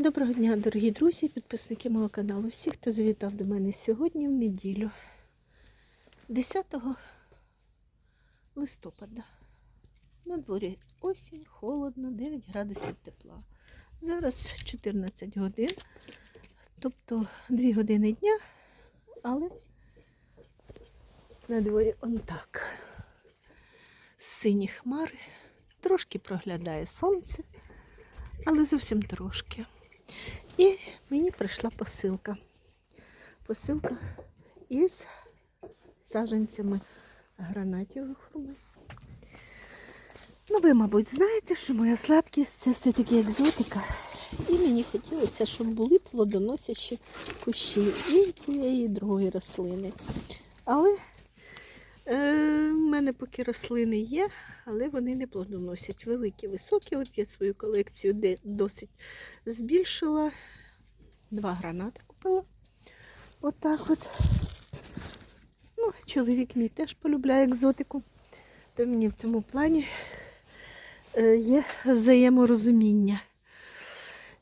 Доброго дня, дорогі друзі, підписники мого каналу. Всі, хто завітав до мене сьогодні в неділю, 10 листопада. На дворі осінь, холодно, 9 градусів тепла. Зараз 14 годин, тобто 2 години дня, але на дворі он так. Сині хмари, трошки проглядає сонце, але зовсім трошки. І мені прийшла посилка. Посилка із саджанцями гранатів хурми. Ну, ви, мабуть, знаєте, що моя слабкість це все-таки екзотика. І мені хотілося, щоб були плодоносячі кущі і тієї другої рослини. Але е, в мене поки рослини є, але вони не плодоносять. Великі, високі. От я свою колекцію де досить збільшила. Два гранати купила. Отак от. Ну, чоловік мій теж полюбляє екзотику. То мені в цьому плані е, є взаєморозуміння,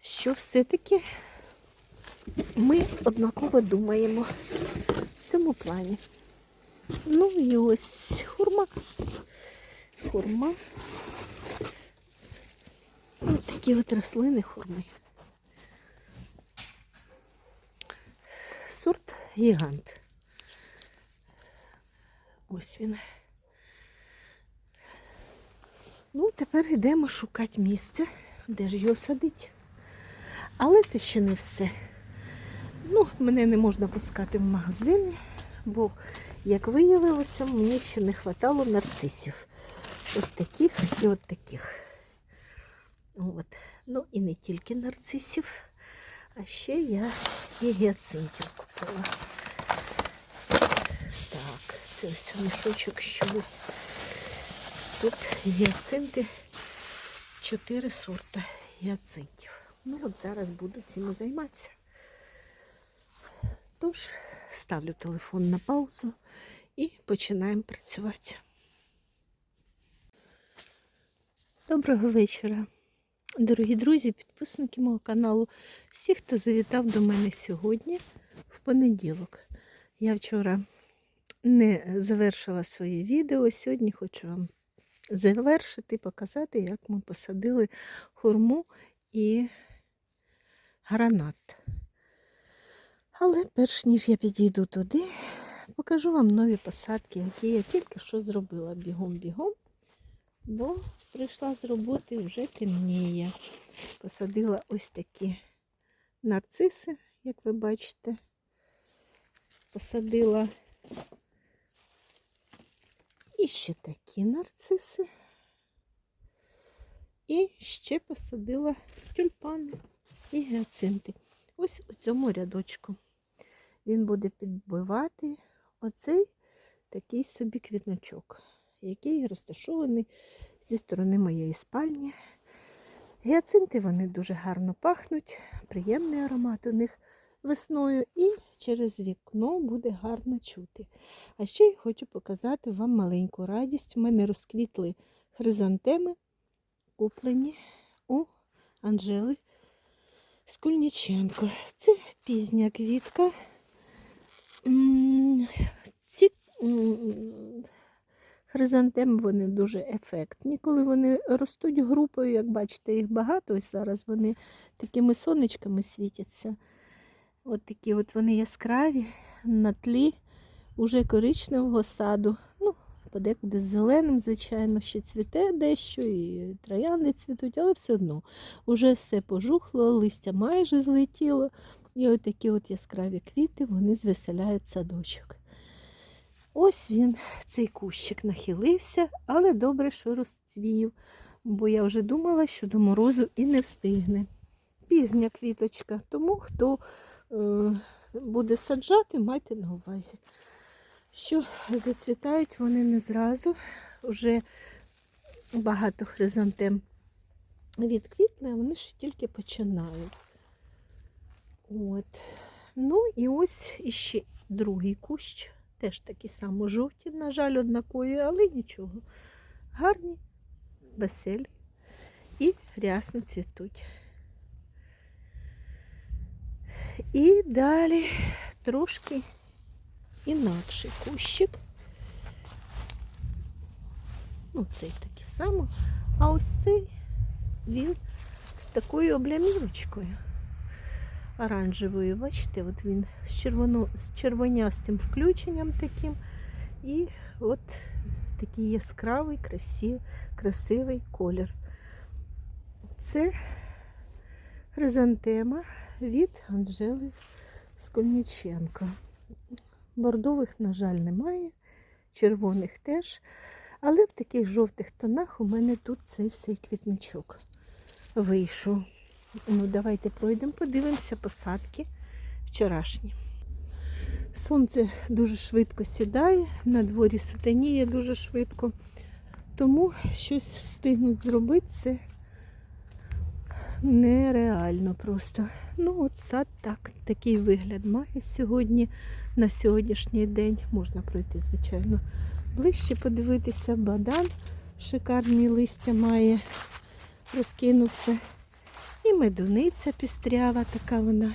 що все-таки ми однаково думаємо в цьому плані. Ну і ось хурма. Хурма. Ось такі от рослини хурми. Сорт гігант. Ось він. Ну, тепер йдемо шукати місце, де ж його садити. Але це ще не все. Ну, мене не можна пускати в магазини, бо, як виявилося, мені ще не вистачало нарцисів. От таких і от таких. От. Ну і не тільки нарцисів, а ще я і гіацинтів купила. Так, це ось мішочок з чогось. Тут гіацинти, чотири сорта гіацинтів. Ну от зараз буду цим займатися. Тож, ставлю телефон на паузу і починаємо працювати. Доброго вечора, дорогі друзі, підписники мого каналу. Всі, хто завітав до мене сьогодні, в понеділок. Я вчора не завершила своє відео. Сьогодні хочу вам завершити, показати, як ми посадили хурму і гранат. Але перш ніж я підійду туди, покажу вам нові посадки, які я тільки що зробила бігом-бігом, бо прийшла з роботи вже темніє. Посадила ось такі нарциси, як ви бачите. Посадила і ще такі нарциси. І ще посадила тюльпани і гіацинти. Ось у цьому рядочку. Він буде підбивати оцей такий собі квітничок, який розташований зі сторони моєї спальні. Гіацинти вони дуже гарно пахнуть, приємний аромат у них весною і через вікно буде гарно чути. А ще я хочу показати вам маленьку радість. У мене розквітли хризантеми, куплені у Анжели Скульніченко. Це пізня квітка. Ці м, хризантеми вони дуже ефектні. Коли вони ростуть групою, як бачите, їх багато, ось зараз вони такими сонечками світяться. От такі от вони яскраві на тлі уже коричневого саду. Ну, подекуди з зеленим, звичайно, ще цвіте дещо, і троянди цвітуть, але все одно уже все пожухло, листя майже злетіло. І от такі от яскраві квіти вони звеселяють садочок. Ось він, цей кущик нахилився, але добре, що розцвів, бо я вже думала, що до морозу і не встигне. Пізня квіточка, тому хто е, буде саджати, майте на увазі, що зацвітають вони не зразу. Вже багато хризантем відквітне, вони ж тільки починають. От. Ну і ось іще другий кущ. Теж такі само жовті, на жаль, однакові, але нічого. Гарні, веселі і рясно цвітуть. І далі трошки інакший кущик. Ну, цей такий само. А ось цей він з такою облямівочкою оранжевою. Бачите, от він з, червоно, з червонястим включенням таким. І от такий яскравий, красивий, красивий колір. Це хризантема від Анжели Скольниченко. Бордових, на жаль, немає, червоних теж. Але в таких жовтих тонах у мене тут цей всей квітничок вийшов. Ну, давайте пройдемо, подивимося посадки вчорашні. Сонце дуже швидко сідає, на дворі сутеніє дуже швидко. Тому щось встигнуть зробити це нереально просто. Ну, от сад так, такий вигляд має сьогодні, на сьогоднішній день. Можна пройти, звичайно, ближче подивитися. Бадан шикарні листя має, розкинувся. І медуниця пістрява, така вона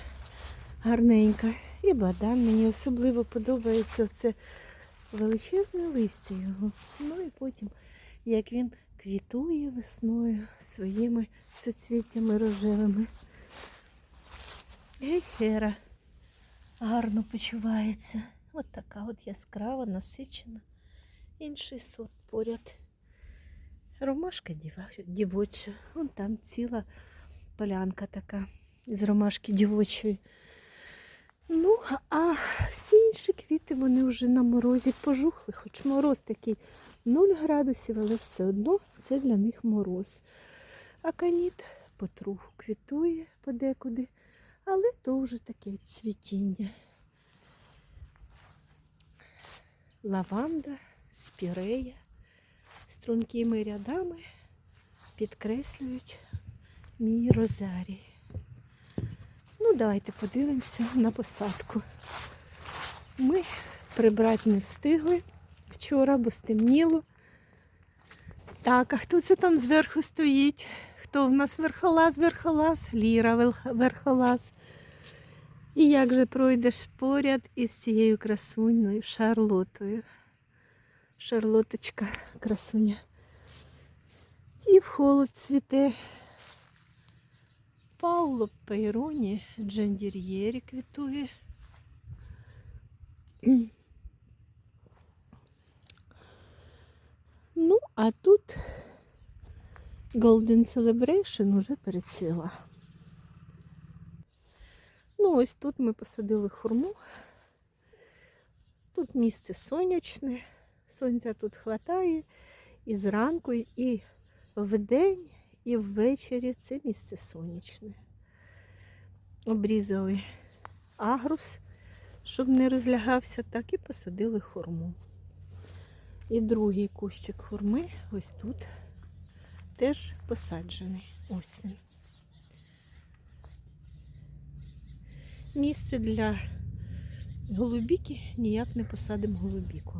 гарненька. І бадан мені особливо подобається це величезне листя його. Ну і потім, як він квітує весною своїми соцвіттями рожевими. Гейхера гарно почувається. От така от яскрава, насичена. Інший сорт поряд. Ромашка дівоча. Вон там ціла полянка така з ромашки дівочої. Ну, а всі інші квіти вони вже на морозі пожухли, хоч мороз такий 0 градусів, але все одно це для них мороз. А каніт потроху квітує подекуди, але то вже таке цвітіння. Лаванда, спірея стрункими рядами підкреслюють мій розарій. Ну, давайте подивимося на посадку. Ми прибрати не встигли вчора, бо стемніло. Так, а хто це там зверху стоїть? Хто в нас верхолаз, верхолаз? Ліра верхолаз. І як же пройдеш поряд із цією красунною Шарлотою? Шарлоточка, красуня. І в холод цвіте. Пауло Пейроні Джандір'єрі квітує. Ну, а тут Golden Celebration уже перецвіла. Ну, ось тут ми посадили хурму. Тут місце сонячне, сонця тут хватає і зранку, і вдень, і ввечері це місце сонячне. Обрізали агрус, щоб не розлягався, так і посадили хурму. І другий кущик хурми ось тут теж посаджений. Ось він. Місце для голубіки ніяк не посадимо голубіку.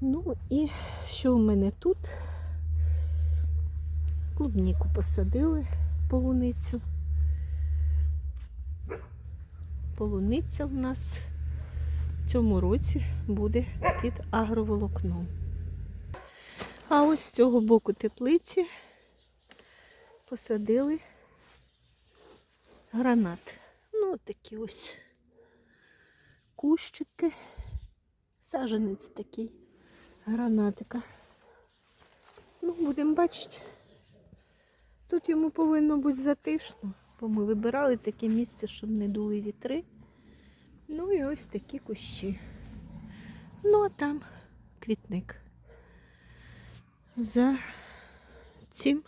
Ну і що в мене тут? Клубніку посадили полуницю. Полуниця в нас в цьому році буде під агроволокном. А ось з цього боку теплиці посадили гранат. Ну, такі ось кущики. Саженець такий гранатика. Ну, будемо бачити. Тут йому повинно бути затишно, бо ми вибирали таке місце, щоб не дули вітри. Ну і ось такі кущі. Ну, а там квітник. За цим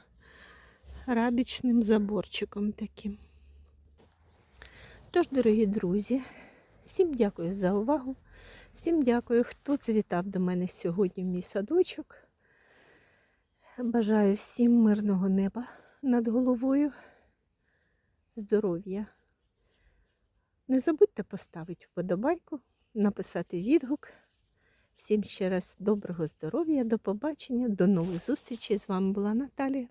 рабічним заборчиком таким. Тож, дорогі друзі, всім дякую за увагу. Всім дякую, хто завітав до мене сьогодні в мій садочок. Бажаю всім мирного неба над головою, здоров'я. Не забудьте поставити вподобайку, написати відгук. Всім ще раз доброго здоров'я, до побачення, до нових зустрічей. З вами була Наталія.